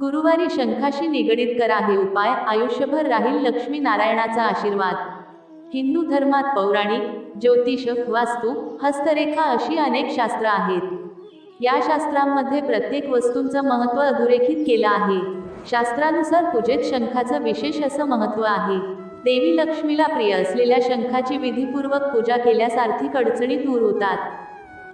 गुरुवारी शंखाशी निगडीत करा हे उपाय. आयुष्यभर राहील लक्ष्मी नारायणाचा आशीर्वाद. हिंदू धर्मात पौराणिक ज्योतिष वास्तू हस्तरेखा अशी अनेक शास्त्र आहेत. या शास्त्रांमध्ये प्रत्येक वस्तूंचं महत्त्व अधोरेखित केलं आहे. शास्त्रानुसार पूजेत शंखाचं विशेष असं महत्त्व आहे. देवी लक्ष्मीला प्रिय असलेल्या शंखाची विधीपूर्वक पूजा केल्यास आर्थिक अडचणी दूर होतात.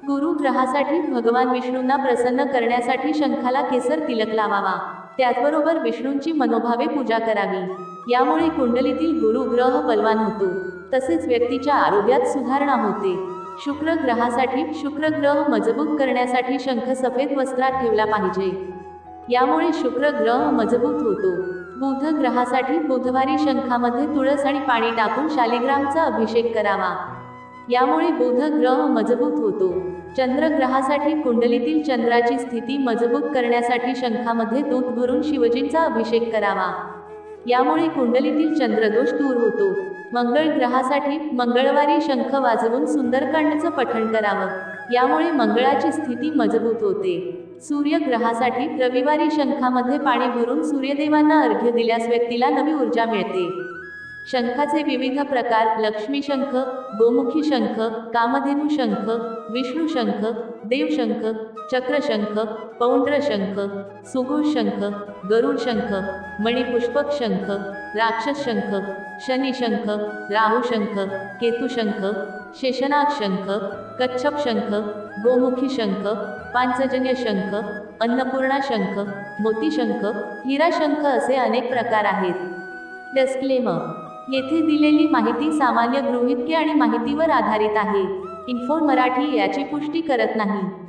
गुरु ग्रहासाठी भगवान विष्णूंना प्रसन्न करण्यासाठी शंखाला केसर तिलक लावावा. त्याचबरोबर विष्णूंची मनोभावे पूजा करावी. यामुळे कुंडलीतील गुरु ग्रह बलवान होतो. तसेच व्यक्तीच्या आरोग्यात सुधारणा होते. शुक्र ग्रहासाठी शुक्र ग्रह मजबूत करण्यासाठी शंख सफेद वस्त्रात ठेवला पाहिजे. यामुळे शुक्र ग्रह मजबूत होतो. बुध ग्रहासाठी बुधवारी शंखामध्ये तुळस आणि पाणी टाकून शालिग्रामचा अभिषेक करावा. यामुळे बुध ग्रह मजबूत होतो. चंद्रग्रहासाठी कुंडलीतील चंद्राची स्थिती मजबूत करण्यासाठी शंखामध्ये दूध भरून शिवजींचा अभिषेक करावा. यामुळे कुंडलीतील चंद्रदोष दूर होतो. मंगळ ग्रहासाठी मंगळवारी शंख वाजवून सुंदरकांडचं पठण करावं. यामुळे मंगळाची स्थिती मजबूत होते. सूर्य ग्रहासाठी रविवारी शंखामध्ये पाणी भरून सूर्यदेवांना अर्घ्य दिल्यास व्यक्तीला नवी ऊर्जा मिळते. शंखाचे विविध प्रकार लक्ष्मी शंख गोमुखी शंख कामधेनू शंख विष्णू शंख देवशंख चक्रशंख पौंड्रशंख सुगुळ शंख गरुड शंख मणिपुष्पक शंख राक्षस शंख शनिशंख राहू शंख शेषनाग शंख कच्छप शंख गोमुखी शंख पांचजन्य शंख अन्नपूर्णा शंख मोती शंख हिरा शंख असे अनेक प्रकार आहेत. डस्क्लेमर येथे दिलेली माहिती सामान्य गृहितके आणि माहितीवर आधारित आहे. इन्फो मराठी याची पुष्टी करत नाही.